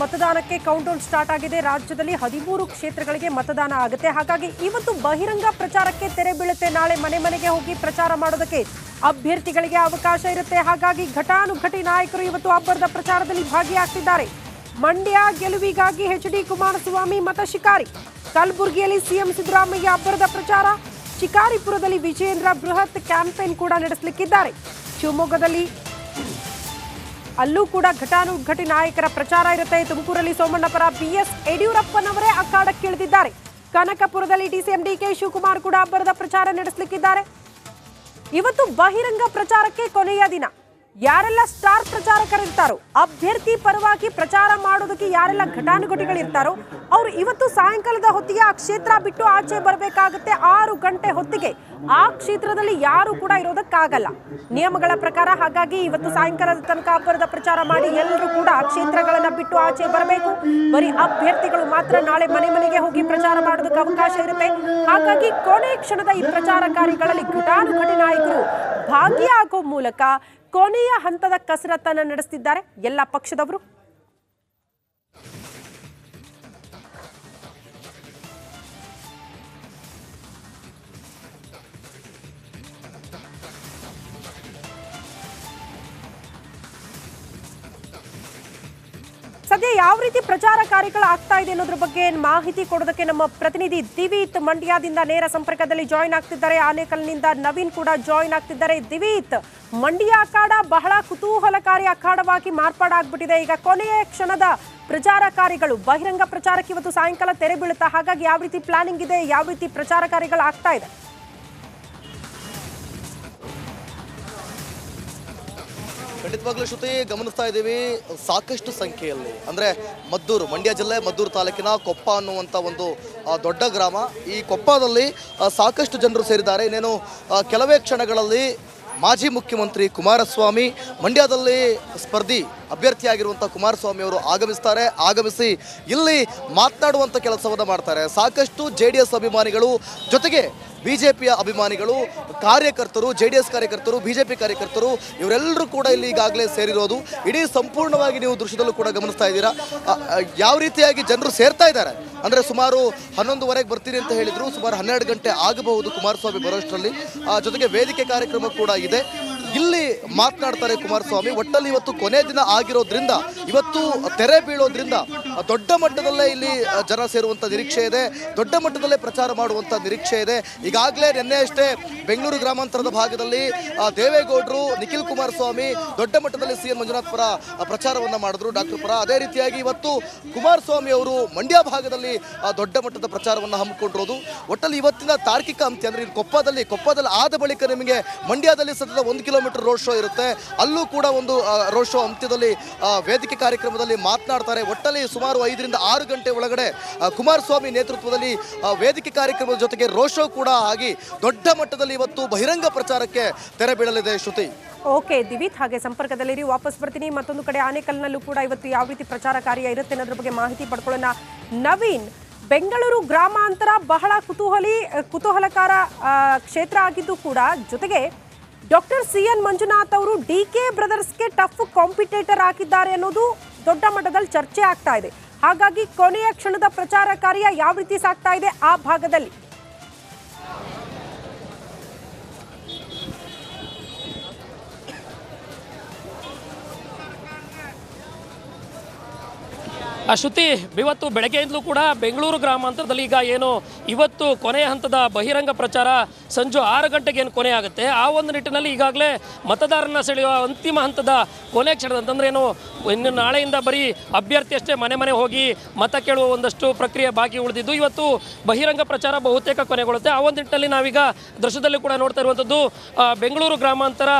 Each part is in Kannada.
ಮತದಾನಕ್ಕೆ ಕೌಂಟೌನ್ ಸ್ಟಾರ್ಟ್ ಆಗಿದೆ. ರಾಜ್ಯದಲ್ಲಿ ಹದಿಮೂರು ಕ್ಷೇತ್ರಗಳಿಗೆ ಮತದಾನ ಆಗುತ್ತೆ. ಹಾಗಾಗಿ ಇವತ್ತು ಬಹಿರಂಗ ಪ್ರಚಾರಕ್ಕೆ ತೆರೆ ಬೀಳುತ್ತೆ. ನಾಳೆ ಮನೆ ಮನೆಗೆ ಹೋಗಿ ಪ್ರಚಾರ ಮಾಡೋದಕ್ಕೆ ಅಭ್ಯರ್ಥಿಗಳಿಗೆ ಅವಕಾಶ ಇರುತ್ತೆ. ಹಾಗಾಗಿ ಘಟಾನುಘಟಿ ನಾಯಕರು ಇವತ್ತು ಅಬ್ಬರದ ಪ್ರಚಾರದಲ್ಲಿ ಭಾಗಿಯಾಗ್ತಿದ್ದಾರೆ. ಮಂಡ್ಯ ಗೆಲುವಿಗಾಗಿ ಎಚ್ ಡಿ ಕುಮಾರಸ್ವಾಮಿ ಮತ ಶಿಕಾರಿ. ಕಲಬುರಗಿಯಲ್ಲಿ ಸಿಎಂ ಸಿದ್ದರಾಮಯ್ಯ ಅಬ್ಬರದ ಪ್ರಚಾರ. ಶಿಕಾರಿಪುರದಲ್ಲಿ ವಿಜಯೇಂದ್ರ ಬೃಹತ್ ಕ್ಯಾಂಪೇನ್ ಕೂಡ ನಡೆಸಲಿಕ್ಕಿದ್ದಾರೆ. ಶಿವಮೊಗ್ಗದಲ್ಲಿ ಅಲ್ಲೂ ಕೂಡ ಘಟಾನುಘಟಿ ನಾಯಕರ ಪ್ರಚಾರ ಇರುತ್ತೆ. ತುಮಕೂರಲ್ಲಿ ಸೋಮಣ್ಣ ಪರ ಬಿಎಸ್ ಯಡಿಯೂರಪ್ಪನವರೇ ಅಖಾಡಕ್ಕಿಳಿದಿದ್ದಾರೆ ಕನಕಪುರದಲ್ಲಿ ಡಿಸಿಎಂ ಡಿಕೆ ಶಿವಕುಮಾರ್ ಕೂಡ ಅಬ್ಬರದ ಪ್ರಚಾರ ನಡೆಸಲಿಕ್ಕಿದ್ದಾರೆ. ಇವತ್ತು ಬಹಿರಂಗ ಪ್ರಚಾರಕ್ಕೆ ಕೊನೆಯ ದಿನ. ಯಾರೆಲ್ಲ ಸ್ಟಾರ್ ಪ್ರಚಾರಕರಿರ್ತಾರೋ, ಅಭ್ಯರ್ಥಿ ಪರವಾಗಿ ಪ್ರಚಾರ ಮಾಡೋದಕ್ಕೆ ಯಾರೆಲ್ಲ ಘಟಾನುಘಟಿಗಳಿರ್ತಾರೋ, ಅವರು ಇವತ್ತು ಸಾಯಂಕಾಲದ ಹೊತ್ತಿಗೆ ಆ ಕ್ಷೇತ್ರ ಬಿಟ್ಟು ಆಚೆ ಬರಬೇಕಾಗುತ್ತೆ ಆರು ಗಂಟೆ ಹೊತ್ತಿಗೆ. ಆ ಕ್ಷೇತ್ರದಲ್ಲಿ ಯಾರು ಕೂಡ ಇರೋದಕ್ಕಾಗಲ್ಲ. ನಿಯಮಗಳ ಪ್ರಕಾರ ಹಾಗಾಗಿ ಇವತ್ತು ಸಾಯಂಕಾಲದ ತನಕ ಅಬ್ಬರದ ಪ್ರಚಾರ ಮಾಡಿ ಎಲ್ಲರೂ ಕೂಡ ಆ ಕ್ಷೇತ್ರಗಳನ್ನ ಬಿಟ್ಟು ಆಚೆ ಬರಬೇಕು. ಬರೀ ಅಭ್ಯರ್ಥಿಗಳು ಮಾತ್ರ ನಾಳೆ ಮನೆ ಮನೆಗೆ ಹೋಗಿ ಪ್ರಚಾರ ಮಾಡೋದಕ್ಕೆ ಅವಕಾಶ ಇರುತ್ತೆ. ಹಾಗಾಗಿ ಕೊನೆ ಕ್ಷಣದ ಈ ಪ್ರಚಾರ ಕಾರ್ಯಗಳಲ್ಲಿ ಘಟಾನುಘಟಿ ನಾಯಕರು ಭಾಗಿಯಾಗೋ ಮೂಲಕ ಕೊನೆಯ ಹಂತದ ಕಸರತ್ತನ್ನು ನಡೆಸ್ತಿದ್ದಾರೆ ಎಲ್ಲ ಪಕ್ಷದವರು. ಸದ್ಯ ಯಾವ ರೀತಿ ಪ್ರಚಾರ ಕಾರ್ಯಗಳು ಆಗ್ತಾ ಇದೆ ಅನ್ನೋದ್ರ ಬಗ್ಗೆ ಮಾಹಿತಿ ಕೊಡೋದಕ್ಕೆ ನಮ್ಮ ಪ್ರತಿನಿಧಿ ದಿವೀತ್ ಮಂಡ್ಯದಿಂದ ನೇರ ಸಂಪರ್ಕದಲ್ಲಿ ಜಾಯಿನ್ ಆಗ್ತಿದ್ದಾರೆ. ಆನೇಕಲ್ನಿಂದ ನವೀನ್ ಕೂಡ ಜಾಯಿನ್ ಆಗ್ತಿದ್ದಾರೆ. ದಿವೀತ್, ಮಂಡ್ಯ ಅಖಾಡ ಬಹಳ ಕುತೂಹಲಕಾರಿ ಅಖಾಡವಾಗಿ ಮಾರ್ಪಾಡಾಗ್ಬಿಟ್ಟಿದೆ ಈಗ ಕೊನೆಯ ಕ್ಷಣದ ಪ್ರಚಾರ ಕಾರ್ಯಗಳು, ಬಹಿರಂಗ ಪ್ರಚಾರಕ್ಕೆ ಇವತ್ತು ಸಾಯಂಕಾಲ ತೆರೆ ಬೀಳುತ್ತಾ, ಹಾಗಾಗಿ ಯಾವ ರೀತಿ ಪ್ಲಾನಿಂಗ್ ಇದೆ, ಯಾವ ರೀತಿ ಪ್ರಚಾರ ಕಾರ್ಯಗಳು ಆಗ್ತಾ ಇದೆ? ಖಂಡಿತವಾಗ್ಲೂ ಶ್ರುತಿ, ಗಮನಿಸ್ತಾ ಇದ್ದೀವಿ, ಸಾಕಷ್ಟು ಸಂಖ್ಯೆಯಲ್ಲಿ. ಅಂದರೆ ಮದ್ದೂರು, ಮಂಡ್ಯ ಜಿಲ್ಲೆ, ಮದ್ದೂರು ತಾಲೂಕಿನ ಕೊಪ್ಪ ಅನ್ನುವಂಥ ಒಂದು ದೊಡ್ಡ ಗ್ರಾಮ. ಈ ಕೊಪ್ಪದಲ್ಲಿ ಸಾಕಷ್ಟು ಜನರು ಸೇರಿದ್ದಾರೆ. ಇನ್ನೇನು ಕೆಲವೇ ಕ್ಷಣಗಳಲ್ಲಿ ಮಾಜಿ ಮುಖ್ಯಮಂತ್ರಿ ಕುಮಾರಸ್ವಾಮಿ, ಮಂಡ್ಯದಲ್ಲಿ ಸ್ಪರ್ಧಿ ಅಭ್ಯರ್ಥಿಯಾಗಿರುವಂಥ ಕುಮಾರಸ್ವಾಮಿ ಅವರು ಆಗಮಿಸ್ತಾರೆ. ಆಗಮಿಸಿ ಇಲ್ಲಿ ಮಾತನಾಡುವಂಥ ಕೆಲಸವನ್ನು ಮಾಡ್ತಾರೆ. ಸಾಕಷ್ಟು ಜೆ ಡಿ ಎಸ್ ಅಭಿಮಾನಿಗಳು ಜೊತೆಗೆ ಬಿ ಜೆ ಪಿಯ ಅಭಿಮಾನಿಗಳು ಕಾರ್ಯಕರ್ತರು ಜೆ ಡಿ ಎಸ್ ಕಾರ್ಯಕರ್ತರು, ಬಿಜೆಪಿ ಕಾರ್ಯಕರ್ತರು, ಇವರೆಲ್ಲರೂ ಕೂಡ ಇಲ್ಲಿ ಈಗಾಗಲೇ ಸೇರಿರೋದು. ಇಡೀ ಸಂಪೂರ್ಣವಾಗಿ ನೀವು ದೃಶ್ಯದಲ್ಲೂ ಕೂಡ ಗಮನಿಸ್ತಾ ಇದ್ದೀರಾ. ಯಾವ ರೀತಿಯಾಗಿ ಜನರು ಸೇರ್ತಾ ಇದ್ದಾರೆ? ಅಂದರೆ ಸುಮಾರು ಹನ್ನೊಂದುವರೆಗೆ ಬರ್ತೀನಿ ಅಂತ ಹೇಳಿದ್ರು, ಸುಮಾರು ಹನ್ನೆರಡು ಗಂಟೆ ಆಗಬಹುದು ಕುಮಾರಸ್ವಾಮಿ ಬರೋಷ್ಟರಲ್ಲಿ. ಜೊತೆಗೆ ವೇದಿಕೆ ಕಾರ್ಯಕ್ರಮ ಕೂಡ ಇದೆ. ಇಲ್ಲಿ ಮಾತನಾಡ್ತಾರೆ ಕುಮಾರಸ್ವಾಮಿ, ಒಟ್ಟಲ್ಲಿ ಇವತ್ತು ಕೊನೆ ದಿನ ಆಗಿರೋದ್ರಿಂದ, ಇವತ್ತು ತೆರೆ ಬೀಳೋದ್ರಿಂದ ದೊಡ್ಡ ಮಟ್ಟದಲ್ಲೇ ಇಲ್ಲಿ ಜನ ಸೇರುವಂಥ ನಿರೀಕ್ಷೆ ಇದೆ, ದೊಡ್ಡ ಮಟ್ಟದಲ್ಲೇ ಪ್ರಚಾರ ಮಾಡುವಂಥ ನಿರೀಕ್ಷೆ ಇದೆ. ಈಗಾಗಲೇ ನಿನ್ನೆ ಅಷ್ಟೇ ಬೆಂಗಳೂರು ಗ್ರಾಮಾಂತರದ ಭಾಗದಲ್ಲಿ ದೇವೇಗೌಡರು, ನಿಖಿಲ್ ಕುಮಾರಸ್ವಾಮಿ ದೊಡ್ಡ ಮಟ್ಟದಲ್ಲಿ ಸಿ ಎನ್ ಮಂಜುನಾಥ್ ಪರ ಪ್ರಚಾರವನ್ನು ಮಾಡಿದ್ರು ಡಾಕ್ಟರ್ ಪರ. ಅದೇ ರೀತಿಯಾಗಿ ಇವತ್ತು ಕುಮಾರಸ್ವಾಮಿ ಅವರು ಮಂಡ್ಯ ಭಾಗದಲ್ಲಿ ದೊಡ್ಡ ಮಟ್ಟದ ಪ್ರಚಾರವನ್ನು ಹಮ್ಮಿಕೊಂಡಿರೋದು. ಒಟ್ಟಲ್ಲಿ ಇವತ್ತಿನ ತಾರ್ಕಿಕ ಅಂತ್ಯ ಅಂದರೆ ಕೊಪ್ಪದಲ್ಲಿ ಕೊಪ್ಪದಲ್ಲಿ ಆದ ಬಳಿಕ ನಿಮಗೆ ಮಂಡ್ಯದಲ್ಲಿ ಸತತ ಒಂದು ಕಿಲೋಮೀಟರ್ ರೋಡ್ ಶೋ ಇರುತ್ತೆ. ಅಲ್ಲೂ ಕೂಡ ಒಂದು ರೋಡ್ ಶೋ ಅಂತ್ಯದಲ್ಲಿ ವೇದಿಕೆ ಕಾರ್ಯಕ್ರಮದಲ್ಲಿ ಮಾತನಾಡ್ತಾರೆ. ಒಟ್ಟಲ್ಲಿ ಸುಮಾರು ಐದರಿಂದ ಆರು ಗಂಟೆ ಒಳಗಡೆ ಕುಮಾರಸ್ವಾಮಿ ನೇತೃತ್ವದಲ್ಲಿ ವೇದಿಕೆ ಕಾರ್ಯಕ್ರಮದ ಜೊತೆಗೆ ರೋಡ್ ಶೋ ಕೂಡ ಆಗಿ ದೊಡ್ಡ ಮಟ್ಟದಲ್ಲಿ ಇವತ್ತು ಬಹಿರಂಗ ಪ್ರಚಾರಕ್ಕೆ ತೆರೆ ಬೀಳಲಿದೆ ಶ್ರುತಿ. ಓಕೆ, ದಿವಿತ್ ಹಾಗೆ ಸಂಪರ್ಕದಲ್ಲಿರಿ. ವಾಪಸ್ ಬರ್ತೀನಿ. ಮತ್ತೊಂದು ಕಡೆ ಆನೇಕಲ್ನಲ್ಲೂ ಕೂಡ ಇವತ್ತು ಯಾವ ರೀತಿ ಪ್ರಚಾರ ಕಾರ್ಯ ಇರುತ್ತೆ ಅನ್ನೋದ್ರ ಬಗ್ಗೆ ಮಾಹಿತಿ ಪಡ್ಕೊಳ್ಳೋಣ. ನವೀನ್, ಬೆಂಗಳೂರು ಗ್ರಾಮಾಂತರ ಬಹಳ ಕುತೂಹಲಿ, ಕುತೂಹಲಕಾರ ಕ್ಷೇತ್ರ ಆಗಿದ್ದು ಕೂಡ ಜೊತೆಗೆ ಡಾಕ್ಟರ್ ಸಿ ಎನ್ ಮಂಜುನಾಥ್ ಅವರು ಡಿ ಕೆ ಬ್ರದರ್ಸ್ಗೆ ಟಫ್ ಕಾಂಪಿಟೇಟರ್ ಆಗಿದ್ದಾರೆ ಅನ್ನೋದು ದೊಡ್ಡ ಮಟ್ಟದಲ್ಲಿ ಚರ್ಚೆ ಆಗ್ತಾ ಇದೆ. ಹಾಗಾಗಿ ಕೊನೆಯ ಕ್ಷಣದ ಪ್ರಚಾರ ಕಾರ್ಯ ಯಾವ ರೀತಿ ಸಾಗ್ತಾ ಇದೆ ಆ ಭಾಗದಲ್ಲಿ. ಶ್ರುತಿ, ಇವತ್ತು ಬೆಳಗ್ಗೆಯಿಂದಲೂ ಕೂಡ ಬೆಂಗಳೂರು ಗ್ರಾಮಾಂತರದಲ್ಲಿ ಈಗ ಏನು ಇವತ್ತು ಕೊನೆಯ ಹಂತದ ಬಹಿರಂಗ ಪ್ರಚಾರ ಸಂಜೆ ಆರು ಗಂಟೆಗೆ ಏನು ಕೊನೆ ಆಗುತ್ತೆ? ಆ ಒಂದು ನಿಟ್ಟಿನಲ್ಲಿ ಈಗಾಗಲೇ ಮತದಾರರನ್ನ ಸೆಳೆಯುವ ಅಂತಿಮ ಹಂತದ ಕೊನೆ ಕ್ಷಣದ ಅಂತಂದ್ರೆ ಏನು, ಇನ್ನು ನಾಳೆಯಿಂದ ಬರೀ ಅಭ್ಯರ್ಥಿ ಅಷ್ಟೇ ಮನೆ ಮನೆ ಹೋಗಿ ಮತ ಕೇಳುವ ಒಂದಷ್ಟು ಪ್ರಕ್ರಿಯೆ ಬಾಕಿ ಉಳಿದಿದ್ದು, ಇವತ್ತು ಬಹಿರಂಗ ಪ್ರಚಾರ ಬಹುತೇಕ ಕೊನೆಗೊಳ್ಳುತ್ತೆ. ಆ ಒಂದು ನಿಟ್ಟಿನಲ್ಲಿ ನಾವೀಗ ದೃಶ್ಯದಲ್ಲಿ ಕೂಡ ನೋಡ್ತಾ ಇರುವಂಥದ್ದು ಬೆಂಗಳೂರು ಗ್ರಾಮಾಂತರ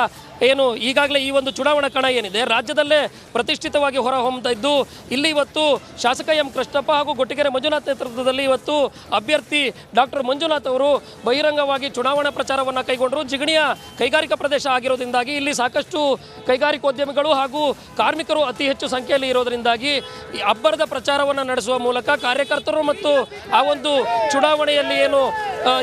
ಏನು, ಈಗಾಗಲೇ ಈ ಒಂದು ಚುನಾವಣಾ ಕಣ ಏನಿದೆ, ರಾಜ್ಯದಲ್ಲೇ ಪ್ರತಿಷ್ಠಿತವಾಗಿ ಹೊರಹೊಮ್ಮತಾ ಇದ್ದು ಇಲ್ಲಿ ಇವತ್ತು ಶಾಸಕ ಎಂ ಕೃಷ್ಣಪ್ಪ ಹಾಗೂ ಗೊಟ್ಟಿಗೆರೆ ಮಂಜುನಾಥ್ ನೇತೃತ್ವದಲ್ಲಿ ಇವತ್ತು ಅಭ್ಯರ್ಥಿ ಡಾಕ್ಟರ್ ಮಂಜುನಾಥ್ ಅವರು ಬಹಿರಂಗವಾಗಿ ಚುನಾವಣಾ ಪ್ರಚಾರವನ್ನು ಕೈಗೊಂಡರು. ಜಿಗಣಿಯ ಕೈಗಾರಿಕಾ ಪ್ರದೇಶ ಆಗಿರೋದ್ರಿಂದಾಗಿ ಇಲ್ಲಿ ಸಾಕಷ್ಟು ಕೈಗಾರಿಕೋದ್ಯಮಿಗಳು ಹಾಗೂ ಕಾರ್ಮಿಕರು ಅತಿ ಹೆಚ್ಚು ಸಂಖ್ಯೆಯಲ್ಲಿ ಇರೋದರಿಂದಾಗಿ ಅಬ್ಬರದ ಪ್ರಚಾರವನ್ನು ನಡೆಸುವ ಮೂಲಕ ಕಾರ್ಯಕರ್ತರು ಮತ್ತು ಆ ಒಂದು ಚುನಾವಣೆಯಲ್ಲಿ ಏನು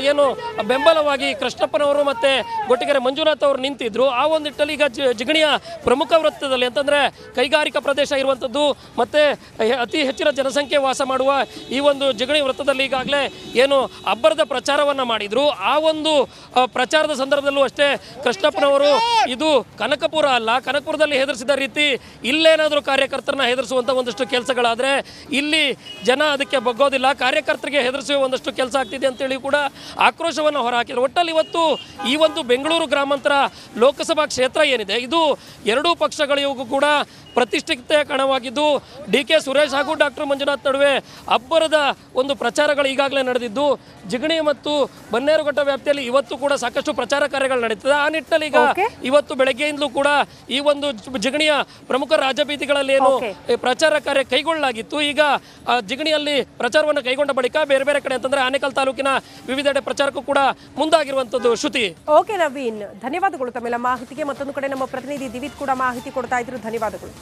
ಏನು, ಬೆಂಬಲವಾಗಿ ಕೃಷ್ಣಪ್ಪನವರು ಮತ್ತು ಗೊಟ್ಟಿಗೆರೆ ಮಂಜುನಾಥ್ ಅವರು ನಿಂತಿದ್ರು. ಆ ಒಂದು ನಿಟ್ಟಲ್ಲಿ ಈಗ ಜಿಗಣಿಯ ಪ್ರಮುಖ ವೃತ್ತದಲ್ಲಿ ಅಂತಂದರೆ ಕೈಗಾರಿಕಾ ಪ್ರದೇಶ ಇರುವಂಥದ್ದು ಮತ್ತು ಅತಿ ಹೆಚ್ಚಿನ ಜನಸಂಖ್ಯೆ ವಾಸ ಮಾಡುವ ಈ ಒಂದು ಜಿಗಣಿ ವೃತ್ತದಲ್ಲಿ ಈಗಾಗಲೇ ಏನು ಅಬ್ಬರದ ಪ್ರಚಾರವನ್ನು ಮಾಡಿದರು. ಆ ಒಂದು ಪ್ರಚಾರದ ಸಂದರ್ಭದಲ್ಲೂ ಅಷ್ಟೇ ಕೃಷ್ಣಪ್ಪನವರು ಇದು ಕನಕಪುರ ಅಲ್ಲ, ಕನಕಪುರದಲ್ಲಿ ಹೆದರಿಸಿದ ರೀತಿ ಇಲ್ಲೇನಾದರೂ ಕಾರ್ಯಕರ್ತರನ್ನ ಹೆದರಿಸುವಂಥ ಒಂದಷ್ಟು ಕೆಲಸಗಳಾದರೆ ಇಲ್ಲಿ ಜನ ಅದಕ್ಕೆ ಬಗ್ಗೋದಿಲ್ಲ. ಕಾರ್ಯಕರ್ತರಿಗೆ ಹೆದರಿಸುವ ಒಂದಷ್ಟು ಕೆಲಸ ಆಗ್ತಿದೆ ಅಂತೇಳಿ ಕೂಡ ಆಕ್ರೋಶವನ್ನು ಹೊರಹಾಕಿದ್ರು. ಒಟ್ಟಲ್ಲಿ ಇವತ್ತು ಈ ಒಂದು ಬೆಂಗಳೂರು ಗ್ರಾಮಾಂತರ ಲೋಕಸಭಾ ಕ್ಷೇತ್ರ ಏನಿದೆ ಇದು ಎರಡೂ ಪಕ್ಷಗಳಿಗೂ ಕೂಡ ಪ್ರತಿಷ್ಠಿತ ಕಣವಾಗಿದ್ದು ಡಿ ಕೆ ಸುರೇಶ್ ಹಾಗೂ ಡಾಕ್ಟರ್ ಮಂಜುನಾಥ್ ನಡುವೆ ಅಬ್ಬರದ ಒಂದು ಪ್ರಚಾರಗಳು ಈಗಾಗಲೇ ನಡೆದಿದ್ದು ಜಿಗಣಿ ಮತ್ತು ಬನ್ನೇರುಘಟ್ಟ ವ್ಯಾಪ್ತಿಯಲ್ಲಿ ಇವತ್ತು ಕೂಡ ಸಾಕಷ್ಟು ಪ್ರಚಾರ ಕಾರ್ಯಗಳು ನಡೀತದೆ. ಆ ನಿಟ್ಟಿನಲ್ಲಿ ಈಗ ಇವತ್ತು ಬೆಳಗ್ಗೆಯಿಂದಲೂ ಕೂಡ ಈ ಒಂದು ಜಿಗಣಿಯ ಪ್ರಮುಖ ರಾಜಬೀದಿಗಳಲ್ಲಿ ಏನು ಪ್ರಚಾರ ಕಾರ್ಯ ಕೈಗೊಳ್ಳಲಾಗಿತ್ತು. ಈಗ ಜಿಗಣಿಯಲ್ಲಿ ಪ್ರಚಾರವನ್ನು ಕೈಗೊಂಡ ಬಳಿಕ ಬೇರೆ ಬೇರೆ ಕಡೆ ಅಂತಂದ್ರೆ ಆನೇಕಲ್ ತಾಲೂಕಿನ ವಿವಿಧೆಡೆ ಪ್ರಚಾರಕ್ಕೂ ಕೂಡ ಮುಂದಾಗಿರುವಂತದ್ದು ಶ್ರುತಿ. ಓಕೆ ನವೀನ್, ಧನ್ಯವಾದಗಳು ತಮ್ಮೆಲ್ಲ ಮಾಹಿತಿಗೆ. ಮತ್ತೊಂದು ಕಡೆ ನಮ್ಮ ಪ್ರತಿನಿಧಿ ದಿವಿತ್ ಕೂಡ ಮಾಹಿತಿ ಕೊಡ್ತಾ ಇದ್ರು. ಧನ್ಯವಾದಗಳು.